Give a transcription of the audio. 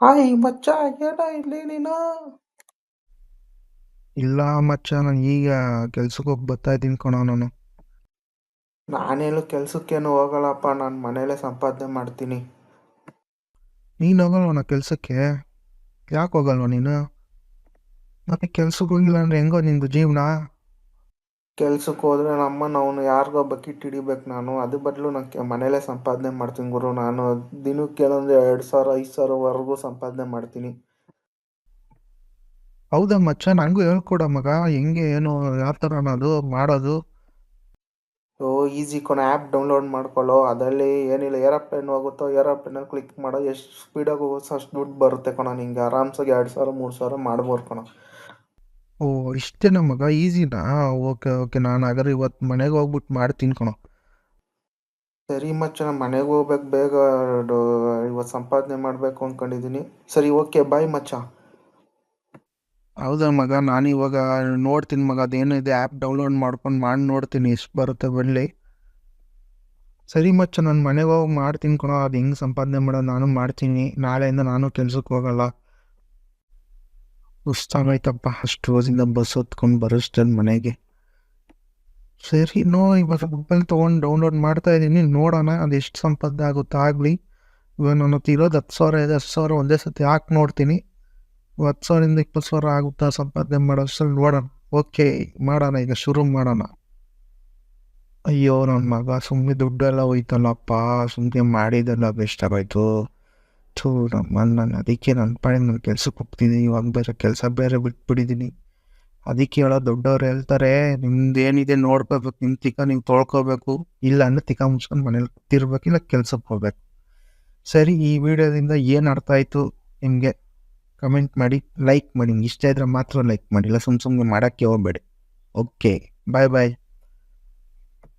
Hi ಮಚ್ಚ ಏನ ಇಲ್ಲಿ ನೀನು ಇಲ್ಲ ಮಚ್ಚ ನಾನು ಈಗ ಕೆಲ್ಸಕ್ಕೆ ಹೋಗಿ ಬರ್ತಾ ಇದ್ದೀನಿ ಕಣೋ ನಾನು ನಾನೇನು ಕೆಲ್ಸಕ್ಕೇನು ಹೋಗಲ್ಲಪ್ಪ ನಾನು ಮನೇಲೆ ಸಂಪಾದನೆ ಮಾಡ್ತೀನಿ ನೀನು ಹೋಗಲ್ವನ ಕೆಲಸಕ್ಕೆ ಯಾಕೆ ಹೋಗಲ್ವ ನೀನು ಮತ್ತೆ ಕೆಲ್ಸಕ್ಕೆ ಹೋಗಿಲ್ಲ ಅಂದ್ರೆ ಹೆಂಗೋ ನಿಂದು ಜೀವನ ಕೆಲ್ಸಕ್ಕೆ ಹೋದ್ರೆ ನಮ್ಮನ ಅವನು ಯಾರಿಗೋ ಬಕೆಟ್ ಹಿಡಿಬೇಕು ನಾನು. ಅದ್ರ ಬದಲು ನಾನು ಮನೆಯಲ್ಲೇ ಸಂಪಾದನೆ ಮಾಡ್ತೀನಿ ಗುರು. ನಾನು ದಿನಕ್ಕೆ ಕೆಲವೊಂದು ಎರಡು ಸಾವಿರ ಐದು ಸಾವಿರವರೆಗೂ ಸಂಪಾದನೆ ಮಾಡ್ತೀನಿ. ಹೌದಾ ಮಚ್ಚ? ನನಗೂ ಹೇಳ್ಕೊಡ ಮಗ. ಹೆಂಗೆ ಏನು ಯಾವ ಥರ ಅನ್ನೋದು ಮಾಡೋದು? ಓ ಈಸಿ ಕೊನೆ ಆ್ಯಪ್ ಡೌನ್ಲೋಡ್ ಮಾಡ್ಕೊಳ್ಳೋ. ಅದರಲ್ಲಿ ಏನಿಲ್ಲ ಏರೋಪ್ಲೇನ್ ಹೋಗುತ್ತೋ ಏರೋಪ್ಲೇನಲ್ಲಿ ಕ್ಲಿಕ್ ಮಾಡೋ. ಎಷ್ಟು ಸ್ಪೀಡಾಗಿ ಹೋಗುತ್ತೋ ಅಷ್ಟು ದುಡ್ಡು ಬರುತ್ತೆ ಕಣ ನಿಂಗೆ ಆರಾಮ್ಸಾಗಿ ಎರಡು ಸಾವಿರ ಮೂರು ಸಾವಿರ ಮಾಡ್ಬೋದು ಕಣ ಓ ಇಷ್ಟೇನ ಮಗ ಈಸಿನಾ ಓಕೆ ಓಕೆ. ನಾನು ಹಾಗಾದ್ರೆ ಇವತ್ತು ಮನೆಗೆ ಹೋಗ್ಬಿಟ್ಟು ಮಾಡ್ತೀನಿ ಕಣೋ. ಸರಿ ಮಚ್ಚ ನಾನು ಮನೆಗೆ ಹೋಗ್ಬೇಕು ಬೇಗ. ಇವತ್ತು ಸಂಪಾದನೆ ಮಾಡಬೇಕು ಅಂದ್ಕೊಂಡಿದ್ದೀನಿ ಸರಿ ಓಕೆ. ಬಾಯ್ ಮಚ್ಚ. ಹೌದಾ ಮಗ? ನಾನು ಇವಾಗ ನೋಡ್ತೀನಿ ಮಗ. ಅದೇನಿದೆ ಆ್ಯಪ್ ಡೌನ್ಲೋಡ್ ಮಾಡ್ಕೊಂಡು ಮಾಡಿ ನೋಡ್ತೀನಿ. ಎಷ್ಟು ಬರುತ್ತೆ ಬರಲಿ ಸರಿ ಮಚ್ಚ ನಾನು ಮನೆಗೆ ಹೋಗಿ ಮಾಡ್ತೀನಿ ಕಣೋ. ಅದು ಹೆಂಗೆ ಸಂಪಾದನೆ ಮಾಡೋದು ನಾನು ಮಾಡ್ತೀನಿ. ನಾಳೆಯಿಂದ ನಾನು ಕೆಲ್ಸಕ್ಕೆ ಹೋಗಲ್ಲ. ಸುಸ್ತಾಗೈತಪ್ಪ ಅಷ್ಟು ರೋಜಿಂದ ಬಸ್ ಹೊತ್ಕೊಂಡು ಬರೋಷ್ಟಲ್ಲಿ ಮನೆಗೆ. ಸರಿ, ನೋ, ಇವಾಗ ಮೊಬೈಲ್ ತೊಗೊಂಡು ಡೌನ್ಲೋಡ್ ಮಾಡ್ತಾ ಇದ್ದೀನಿ. ನೋಡೋಣ, ಅದು ಎಷ್ಟು ಸಂಪಾದನೆ ಆಗುತ್ತೆ ಆಗಲಿ. ಇವಾಗ ನನ್ನ ಇರೋದು ಹತ್ತು ಸಾವಿರ ಇದೆ, ಹತ್ತು ಸಾವಿರ ಒಂದೇ ಸತಿ ಹಾಕಿ ನೋಡ್ತೀನಿ. ಹತ್ತು ಸಾವಿರದಿಂದ ಇಪ್ಪತ್ತು ಸಾವಿರ ಆಗುತ್ತಾ ಸಂಪಾದನೆ ಮಾಡೋಷ್ಟು ನೋಡೋಣ. ಓಕೆ, ಮಾಡೋಣ, ಈಗ ಶುರು ಮಾಡೋಣ. ಅಯ್ಯೋ ನನ್ನ ಮಗ ಸುಮ್ಮನೆ ದುಡ್ಡೆಲ್ಲ ಹೋಯ್ತಲ್ಲಪ್ಪ. ಸುಮ್ಮನೆ ಮಾಡಿದ್ದೆಲ್ಲ ಬೆಸ್ಟ್ ಆಗೋಯ್ತು. ಥೂ ನಮ್ಮ ನಾನು ಅದಕ್ಕೆ ನನ್ನ ಪಾಡಿಗೆ ನಾನು ಕೆಲ್ಸಕ್ಕೆ ಹೋಗ್ತೀನಿ. ಇವಾಗ ಬೇರೆ ಕೆಲಸ ಬೇರೆ ಬಿಟ್ಬಿಟ್ಟಿದ್ದೀನಿ ಅದಕ್ಕೆ ಹೇಳೋ ದೊಡ್ಡವ್ರು ಹೇಳ್ತಾರೆ ನಿಮ್ದು ಏನಿದೆ ನೋಡ್ಕೋಬೇಕು ನಿಮ್ಮ ತಿಕ್ಕ ನೀವು ತೊಳ್ಕೊಬೇಕು. ಇಲ್ಲ ಅಂದ್ರೆ ತಿಕ್ಕ ಮುಚ್ಕೊಂಡು ಮನೇಲಿ ಕೂತಿರ್ಬೇಕು. ಇಲ್ಲ ಕೆಲ್ಸಕ್ಕೆ ಹೋಗ್ಬೇಕು. ಸರಿ, ಈ ವಿಡಿಯೋದಿಂದ ಏನು ಅರ್ಥ ಆಯಿತು ನಿಮಗೆ? ಕಮೆಂಟ್ ಮಾಡಿ, ಲೈಕ್ ಮಾಡಿ. ನಿಮ್ಗೆ ಇಷ್ಟ ಇದ್ರೆ ಮಾತ್ರ ಲೈಕ್ ಮಾಡಿ. ಇಲ್ಲ ಸುಮ್ಮ ಸುಮ್ಮನೆ ಮಾಡೋಕ್ಕೆ ಹೋಗ್ಬೇಡಿ. Okay, bye bye.